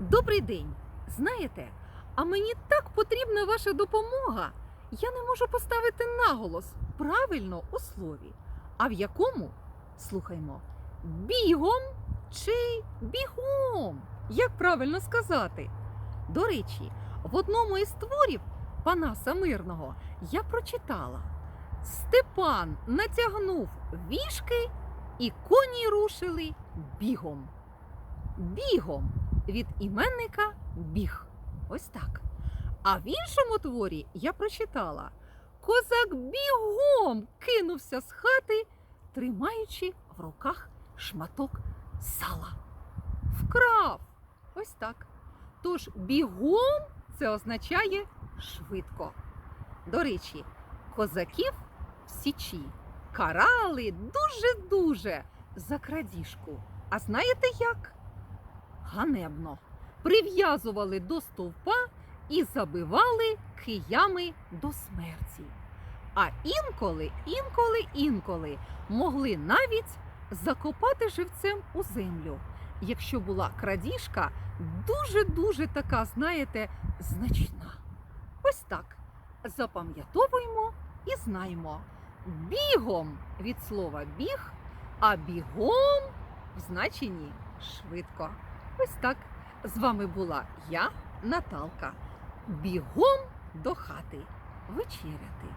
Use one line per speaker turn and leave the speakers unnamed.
Добрий день. Знаєте, а мені так потрібна ваша допомога. Я не можу поставити наголос правильно у слові. А в якому? Слухаймо. Бігом чи бігом? Як правильно сказати? До речі, в одному із творів Панаса Мирного я прочитала: Степан натягнув вішки, і коні рушили бігом. Бігом від іменника біг. Ось так. А в іншому творі я прочитала: Козак бігом кинувся з хати, тримаючи в руках шматок сала. Вкрав. Ось так. Тож бігом це означає швидко. До речі, козаків в Січі карали дуже-дуже за крадіжку. А знаєте як? Ганебно. Прив'язували до стовпа і забивали киями до смерті. А інколи, інколи, інколи могли навіть закопати живцем у землю, якщо була крадіжка дуже-дуже така, знаєте, значна. Ось так. Запам'ятовуємо і знаємо. Бігом від слова біг, а бігом в значенні швидко. Ось так. З вами була я, Наталка. Бігом до хати вечеряти.